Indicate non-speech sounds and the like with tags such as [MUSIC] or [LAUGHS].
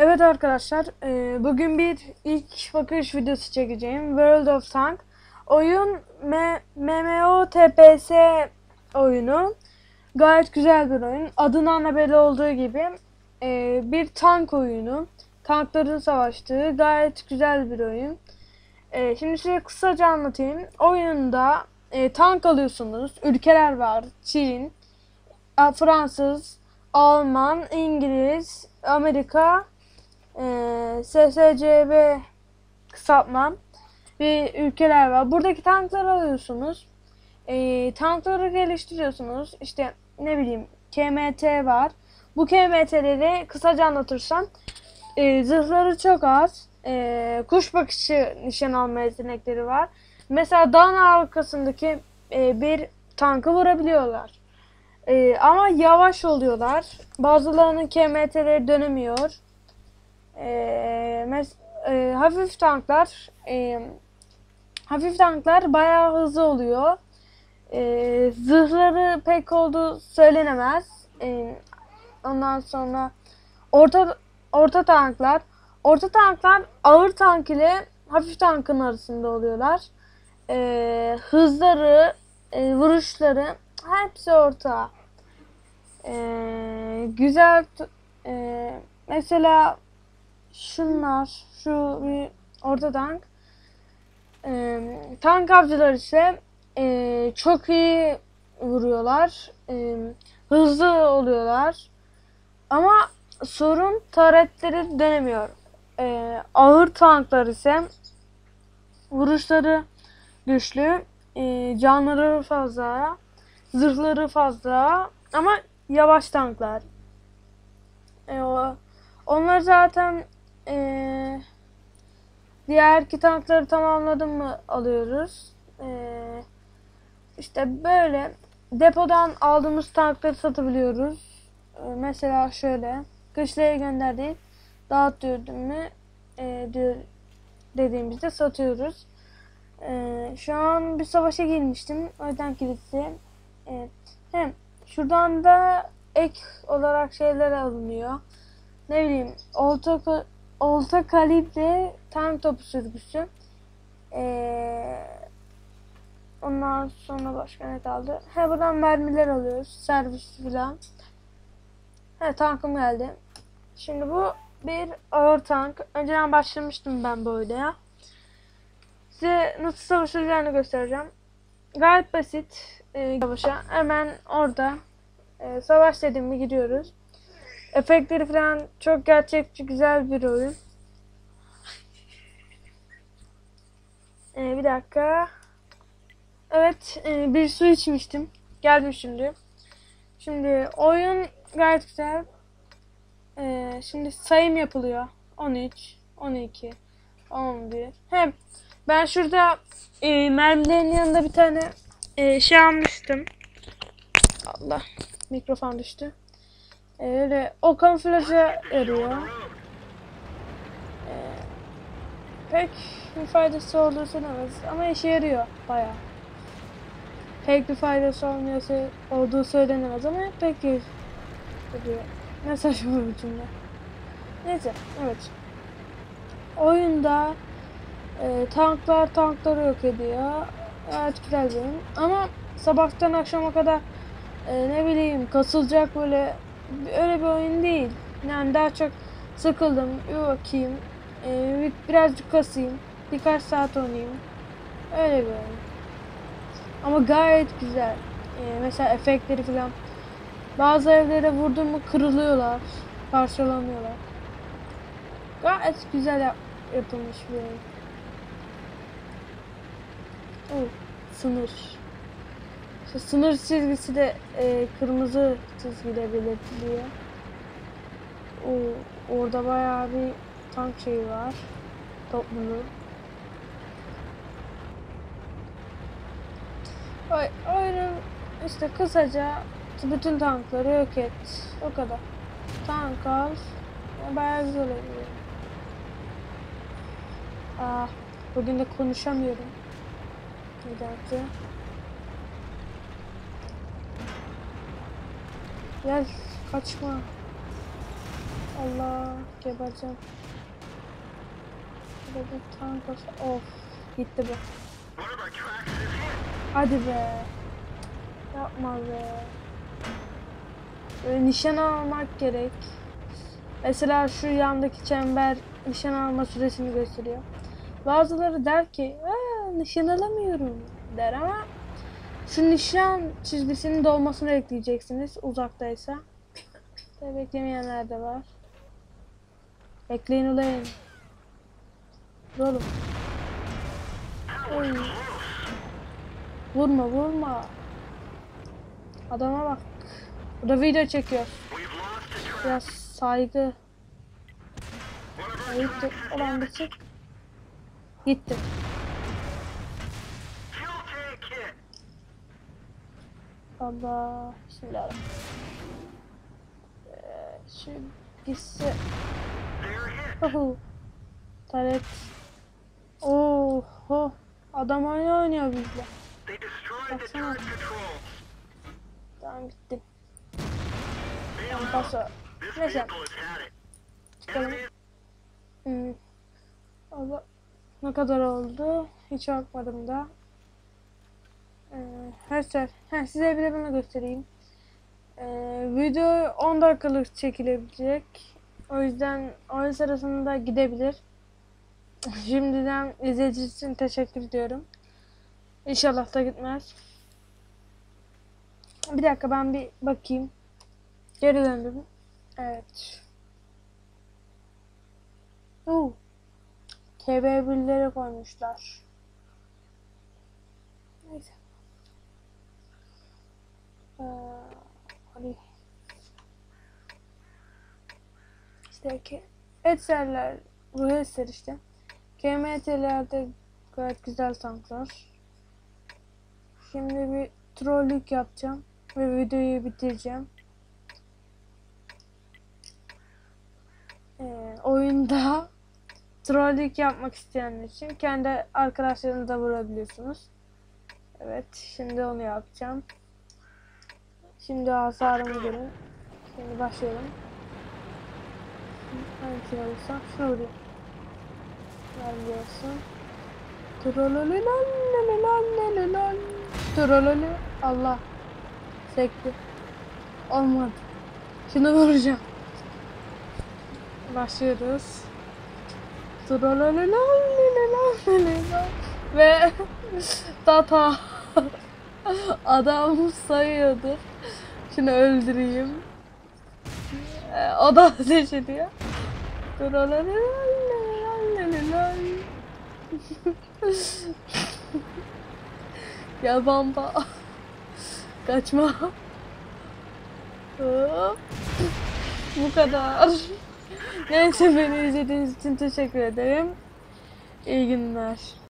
Evet arkadaşlar, e, bugün bir ilk bakış videosu çekeceğim. World of Tank. Oyun M MMOTPS oyunu. Gayet güzel bir oyun. Adından da belli olduğu gibi e, bir tank oyunu. Tankların savaştığı gayet güzel bir oyun. E, şimdi size kısaca anlatayım. Oyunda tank alıyorsunuz. Ülkeler var. Çin, Fransız, Alman, İngiliz, Amerika, SSCB kısaltma ve ülkeler var. Buradaki tankları alıyorsunuz. E, tankları geliştiriyorsunuz. İşte ne bileyim KMT var. Bu KMT'leri kısaca anlatırsam e, zırhları çok az. E, kuş bakışı nişan alma yetenekleri var. Mesela dağın arkasındaki e, bir tankı vurabiliyorlar. Ee, ama yavaş oluyorlar. Bazılarının KMT'leri dönemiyor. Mes- e, hafif tanklar e, hafif tanklar bayağı hızlı oluyor. Ee, zırhları pek olduğu söylenemez. Ee, ondan sonra orta orta tanklar orta tanklar ağır tank ile hafif tankın arasında oluyorlar. Ee, hızları, e, vuruşları hepsi orta. Ee, güzel e, mesela şunlar şu orta tank. Ee, tank avcılar ise e, çok iyi vuruyorlar. Ee, hızlı oluyorlar. Ama sorun taretleri dönemiyor. Ee, ağır tanklar ise vuruşları güçlü e, canları fazla zırhları fazla ama yavaş tanklar. E, o, onlar zaten e, diğer iki tankları tamamladım mı alıyoruz. E, işte böyle depodan aldığımız tankları satabiliyoruz. E, mesela şöyle kışlaya gönderdik. Dağıt diyordum mu e, dediğimizde satıyoruz. E, şu an bir savaşa girmiştim. O yüzden kilitli. E, hem Şuradan da ek olarak şeyler alınıyor. Ne bileyim olta, olta kalibre tank topu sürgüsü. Ee, ondan sonra başka ne kaldı? He buradan mermiler alıyoruz. Servis filan. He tankım geldi. Şimdi bu bir ağır tank. Önceden başlamıştım ben böyle ya. Size nasıl savaşılacağını göstereceğim. Gayet basit e, savaşa. Hemen orada e, savaş dedim mi gidiyoruz. Efektleri falan çok gerçekçi güzel bir oyun. E, bir dakika. Evet e, bir su içmiştim. Geldim şimdi. Şimdi oyun gayet güzel. E, şimdi sayım yapılıyor. 13, 12, 11. Hem ben şurada e, mermilerin yanında bir tane e, şey almıştım. Allah mikrofon düştü. E, öyle o kamuflaja yarıyor. E, pek bir faydası olduğu söylemez ama işe yarıyor baya. Pek bir faydası olmuyorsa olduğu söylenemez ama pek iyi yarıyor. Ne saçma bir cümle. Neyse evet. Oyunda e, tanklar tankları yok ediyor. Evet güzel oyun. Ama sabahtan akşama kadar e, ne bileyim kasılacak böyle öyle bir oyun değil. Yani daha çok sıkıldım. Bakayım. E, bir- birazcık kasayım. Birkaç saat oynayayım. Öyle bir oyun. Ama gayet güzel. E, mesela efektleri falan. Bazı evlere vurdum mu kırılıyorlar. Parçalanıyorlar. Gayet güzel yap- yapılmış bir oyun. Oh, sınır. İşte sınır çizgisi de e, kırmızı çizgiyle belirtiliyor. O orada bayağı bir tank şeyi var. Topluluğu. Oyunun işte kısaca bütün tankları yok et. O kadar. Tank al. Ya Bayağı güzel oluyor. Ah, bugün de konuşamıyorum. Nedense. Gel kaçma. Allah Gebereceğim. Burada bir tank olsa... Of. Gitti bu. Hadi be. Yapma be. Böyle nişan almak gerek. Mesela şu yandaki çember nişan alma süresini gösteriyor. Bazıları der ki nişan alamıyorum der ama şu nişan çizgisinin dolmasını bekleyeceksiniz uzaktaysa. Tabii beklemeyenler de var. Bekleyin olayın. Oğlum. Oy. Vurma vurma. Adama bak. Bu da video çekiyor. Biraz saygı. Ayıptır. Olan bir çık. Gitti. Allah. Bismillahirrahmanirrahim. Ee, şu gitse. Oho. Taret. Oho. Adam aynı oynuyor bizle. Baksana. Tamam gitti. Tamam paso. Neyse. Çıkalım. Hmm. Allah. Ne kadar oldu? Hiç bakmadım da. Ee, sefer. Heh, size bir de bunu göstereyim. Ee, video 10 dakikalık çekilebilecek. O yüzden oyun sırasında gidebilir. [LAUGHS] Şimdiden izlediğiniz için teşekkür ediyorum. İnşallah da gitmez. Bir dakika ben bir bakayım. Geri döndüm. Evet. Oo. TV1'lere koymuşlar. Neyse. Hadi. İşte ki etserler, bu etser işte. KMT'lerde gayet güzel tanklar. Şimdi bir trollük yapacağım ve videoyu bitireceğim. Ee, oyunda [LAUGHS] trollük yapmak isteyenler için kendi arkadaşlarınızı da vurabiliyorsunuz. Evet, şimdi onu yapacağım. Şimdi hasarımı görün. Şimdi başlayalım. Hangisini alırsam şunu vurayım. Vermiyorsun. Trololü lan Allah. Sekti. Olmadı. Şunu vuracağım. Başlıyoruz. Trololü. Ve [LAUGHS] Tata. [LAUGHS] Adam sayıyordu. Şunu öldüreyim. Ee, o da [LAUGHS] ateş ediyor. Trololololololol. [LAUGHS] Gel bamba. Kaçma. Bu kadar. Neyse beni izlediğiniz için teşekkür ederim. İyi günler.